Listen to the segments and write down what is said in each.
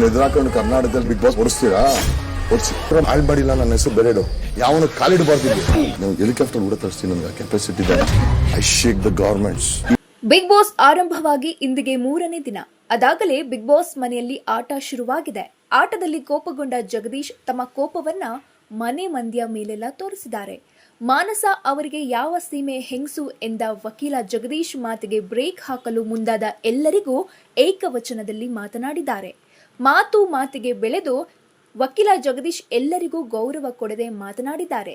ನಮ್ಮನ್ನ ಎದುರಾಕೊಂಡು ಕರ್ನಾಟಕದಲ್ಲಿ big boss ಓಡಿಸ್ತೀರಾ? ಓಡಿಸಿ. ಆಳ್ಬಾಡಿಲ್ಲ ನನ್ನ ಹೆಸರು ಬೆರೆಡು ಯಾವನು ಕಾಲಿಡಬಾರ್ದು ನೀವು ಹೆಲಿಕಾಪ್ಟರ್ ಕೂಡ ತರಿಸ್ತೀನಿ ನನ್ಗೆ ಕೆಪಾಸಿಟಿ ಇದೆ. I shake the government Bigg Boss ಆರಂಭವಾಗಿ ಇಂದಿಗೆ ಮೂರನೇ ದಿನ. ಅದಾಗಲೇ ಬಿಗ್ ಬಾಸ್ ಮನೆಯಲ್ಲಿ ಆಟ ಶುರುವಾಗಿದೆ. ಆಟದಲ್ಲಿ ಕೋಪಗೊಂಡ ಜಗದೀಶ್ ತಮ್ಮ ಕೋಪವನ್ನ ಮನೆ ಮಂದಿಯ ಮೇಲೆಲ್ಲ ತೋರಿಸಿದ್ದಾರೆ. ಮಾನಸ ಅವರಿಗೆ ಯಾವ ಸೀಮೆ ಹೆಂಗಸು ಎಂದ ವಕೀಲ ಜಗದೀಶ್ ಮಾತಿಗೆ ಬ್ರೇಕ್ ಹಾಕಲು ಮುಂದಾದ ಎಲ್ಲರಿಗೂ ಏಕವಚನದಲ್ಲಿ ಮಾತನಾಡಿದ್ದಾರೆ. ಮಾತು ಮಾತಿಗೆ ಬೆಳೆದು ವಕೀಲ ಜಗದೀಶ್ ಎಲ್ಲರಿಗೂ ಗೌರವ ಕೊಡದೆ ಮಾತನಾಡಿದ್ದಾರೆ.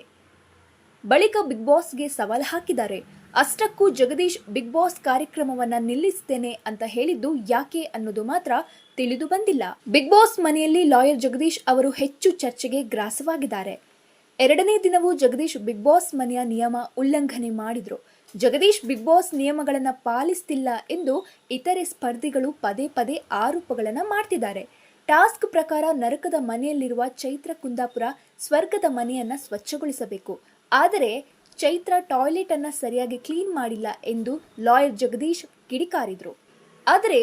ಬಳಿಕ ಬಿಗ್ ಬಾಸ್ಗೆ ಸವಾಲ್ ಹಾಕಿದ್ದಾರೆ. ಅಷ್ಟಕ್ಕೂ ಜಗದೀಶ್ ಬಿಗ್ ಬಾಸ್ ಕಾರ್ಯಕ್ರಮವನ್ನ ನಿಲ್ಲಿಸ್ತೇನೆ ಅಂತ ಹೇಳಿದ್ದು ಯಾಕೆ ಅನ್ನೋದು ಮಾತ್ರ ತಿಳಿದು ಬಂದಿಲ್ಲ. ಬಿಗ್ ಬಾಸ್ ಮನೆಯಲ್ಲಿ ಲಾಯರ್ ಜಗದೀಶ್ ಅವರು ಹೆಚ್ಚು ಚರ್ಚೆಗೆ ಗ್ರಾಸವಾಗಿದ್ದಾರೆ. ಎರಡನೇ ದಿನವೂ ಜಗದೀಶ್ ಬಿಗ್ ಬಾಸ್ ಮನೆಯ ನಿಯಮ ಉಲ್ಲಂಘನೆ ಮಾಡಿದ್ರು. ಜಗದೀಶ್ ಬಿಗ್ ಬಾಸ್ ನಿಯಮಗಳನ್ನು ಪಾಲಿಸ್ತಿಲ್ಲ ಎಂದು ಇತರೆ ಸ್ಪರ್ಧಿಗಳು ಪದೇ ಪದೇ ಆರೋಪಗಳನ್ನು ಮಾಡ್ತಿದ್ದಾರೆ. ಟಾಸ್ಕ್ ಪ್ರಕಾರ ನರಕದ ಮನೆಯಲ್ಲಿರುವ ಚೈತ್ರ ಕುಂದಾಪುರ ಸ್ವರ್ಗದ ಮನೆಯನ್ನ ಸ್ವಚ್ಛಗೊಳಿಸಬೇಕು. ಆದರೆ ಚೈತ್ರ ಟಾಯ್ಲೆಟ್ ಅನ್ನ ಸರಿಯಾಗಿ ಕ್ಲೀನ್ ಮಾಡಿಲ್ಲ ಎಂದು ಲಾಯರ್ ಜಗದೀಶ್ ಕಿಡಿಕಾರಿದ್ರು. ಆದರೆ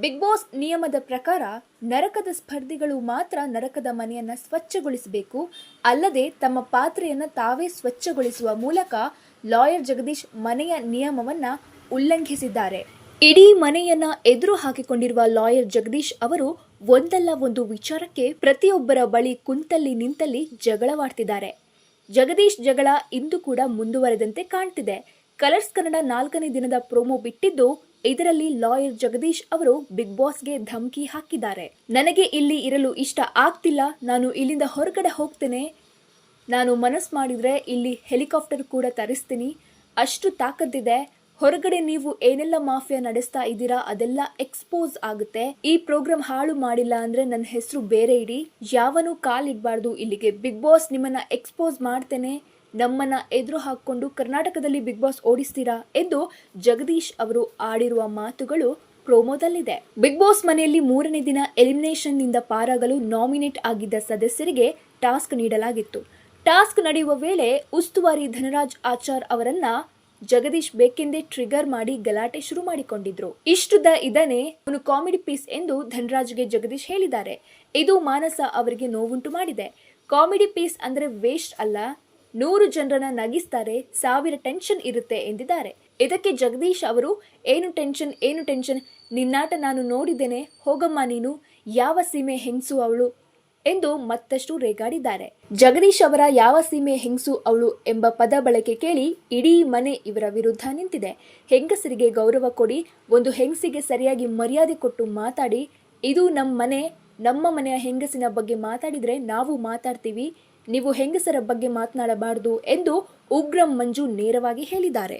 ಬಿಗ್ ಬಾಸ್ ನಿಯಮದ ಪ್ರಕಾರ ನರಕದ ಸ್ಪರ್ಧಿಗಳು ಮಾತ್ರ ನರಕದ ಮನೆಯನ್ನು ಸ್ವಚ್ಛಗೊಳಿಸಬೇಕು. ಅಲ್ಲದೆ ತಮ್ಮ ಪಾತ್ರೆಯನ್ನು ತಾವೇ ಸ್ವಚ್ಛಗೊಳಿಸುವ ಮೂಲಕ ಲಾಯರ್ ಜಗದೀಶ್ ಮನೆಯ ನಿಯಮವನ್ನು ಉಲ್ಲಂಘಿಸಿದ್ದಾರೆ. ಇಡೀ ಮನೆಯನ್ನ ಎದುರು ಹಾಕಿಕೊಂಡಿರುವ ಲಾಯರ್ ಜಗದೀಶ್ ಅವರು ಒಂದಲ್ಲ ಒಂದು ವಿಚಾರಕ್ಕೆ ಪ್ರತಿಯೊಬ್ಬರ ಬಳಿ ಕುಂತಲ್ಲಿ ನಿಂತಲ್ಲಿ ಜಗಳವಾಡ್ತಿದ್ದಾರೆ. ಜಗದೀಶ್ ಜಗಳ ಇಂದು ಕೂಡ ಮುಂದುವರೆದಂತೆ ಕಾಣ್ತಿದೆ. ಕಲರ್ಸ್ ಕನ್ನಡ ನಾಲ್ಕನೇ ದಿನದ ಪ್ರೋಮೋ ಬಿಟ್ಟಿದ್ದು, ಇದರಲ್ಲಿ ಲಾಯರ್ ಜಗದೀಶ್ ಅವರು ಬಿಗ್ ಬಾಸ್ಗೆ ಧಮಕಿ ಹಾಕಿದ್ದಾರೆ. ನನಗೆ ಇಲ್ಲಿ ಇರಲು ಇಷ್ಟ ಆಗ್ತಿಲ್ಲ. ನಾನು ಇಲ್ಲಿಂದ ಹೊರಗಡೆ ಹೋಗ್ತೇನೆ. ನಾನು ಮನಸ್ಸು ಮಾಡಿದ್ರೆ ಇಲ್ಲಿ ಹೆಲಿಕಾಪ್ಟರ್ ಕೂಡ ತರಿಸ್ತೀನಿ. ಅಷ್ಟು ತಾಕತ್ತಿದೆ. ಹೊರಗಡೆ ನೀವು ಏನೆಲ್ಲ ಮಾಫಿಯಾ ನಡೆಸ್ತಾ ಇದ್ದೀರಾ ಅದೆಲ್ಲ ಎಕ್ಸ್ಪೋಸ್ ಆಗುತ್ತೆ. ಈ ಪ್ರೋಗ್ರಾಮ್ ಹಾಳು ಮಾಡಿಲ್ಲ ಅಂದ್ರೆ ನನ್ನ ಹೆಸರು ಬೇರೆ ಇಡಿ. ಯಾವನು ಕಾಲಿಡ್ಬಾರ್ದು. ಇಲ್ಲಿಗೆ ಬಿಗ್ ಬಾಸ್ ನಿಮ್ಮನ್ನ ಎಕ್ಸ್ಪೋಸ್ ಮಾಡ್ತೇನೆ. ನಮ್ಮನ್ನ ಎದುರು ಹಾಕೊಂಡು ಕರ್ನಾಟಕದಲ್ಲಿ ಬಿಗ್ ಬಾಸ್ ಓಡಿಸ್ತೀರಾ ಎಂದು ಜಗದೀಶ್ ಅವರು ಆಡಿರುವ ಮಾತುಗಳು ಪ್ರೋಮೋದಲ್ಲಿದೆ. ಬಿಗ್ ಬಾಸ್ ಮನೆಯಲ್ಲಿ ಮೂರನೇ ದಿನ ಎಲಿಮಿನೇಷನ್ನಿಂದ ಪಾರಾಗಲು ನಾಮಿನೇಟ್ ಆಗಿದ್ದ ಸದಸ್ಯರಿಗೆ ಟಾಸ್ಕ್ ನೀಡಲಾಗಿತ್ತು. ಟಾಸ್ಕ್ ನಡೆಯುವ ವೇಳೆ ಉಸ್ತುವಾರಿ ಧನರಾಜ್ ಆಚಾರ್ ಅವರನ್ನ ಜಗದೀಶ್ ಬೇಕೆಂದೇ ಟ್ರಿಗರ್ ಮಾಡಿ ಗಲಾಟೆ ಶುರು ಮಾಡಿಕೊಂಡಿದ್ರು. ದ ಇದನ್ನೇ ಅವನು ಕಾಮಿಡಿ ಪೀಸ್ ಎಂದು ಧನರಾಜ್ಗೆ ಜಗದೀಶ್ ಹೇಳಿದ್ದಾರೆ. ಇದು ಮಾನಸ ಅವರಿಗೆ ನೋವುಂಟು ಮಾಡಿದೆ. ಕಾಮಿಡಿ ಪೀಸ್ ಅಂದ್ರೆ ವೇಸ್ಟ್ ಅಲ್ಲ ನೂರು ಜನರನ್ನ ನಗಿಸ್ತಾರೆ, ಸಾವಿರ ಟೆನ್ಷನ್ ಇರುತ್ತೆ ಎಂದಿದ್ದಾರೆ. ಇದಕ್ಕೆ ಜಗದೀಶ್ ಅವರು, ಏನು ಟೆನ್ಷನ್ ಏನು ಟೆನ್ಷನ್ ನಿನ್ನಾಟ ನಾನು ನೋಡಿದ್ದೇನೆ. ಹೋಗಮ್ಮ ನೀನು. ಯಾವ ಸೀಮೆ ಹೆಂಗಸು ಅವಳು? ಎಂದು ಮತ್ತಷ್ಟು ರೇಗಾಡಿದ್ದಾರೆ. ಜಗದೀಶ್ ಅವರ ಯಾವ ಸೀಮೆ ಹೆಂಗಸು ಅವಳು ಎಂಬ ಪದ ಬಳಕೆ ಕೇಳಿ ಇಡೀ ಮನೆ ಇವರ ವಿರುದ್ಧ ನಿಂತಿದೆ. ಹೆಂಗಸರಿಗೆ ಗೌರವ ಕೊಡಿ, ಒಂದು ಹೆಂಗಸಿಗೆ ಸರಿಯಾಗಿ ಮರ್ಯಾದೆ ಕೊಟ್ಟು ಮಾತಾಡಿ. ಇದು ನಮ್ಮ ಮನೆ. ನಮ್ಮ ಮನೆಯ ಹೆಂಗಸಿನ ಬಗ್ಗೆ ಮಾತಾಡಿದರೆ ನಾವು ಮಾತಾಡ್ತೀವಿ. ನೀವು ಹೆಂಗಸರ ಬಗ್ಗೆ ಮಾತನಾಡಬಾರದು ಎಂದು ಉಗ್ರಂ ಮಂಜು ನೇರವಾಗಿ ಹೇಳಿದ್ದಾರೆ.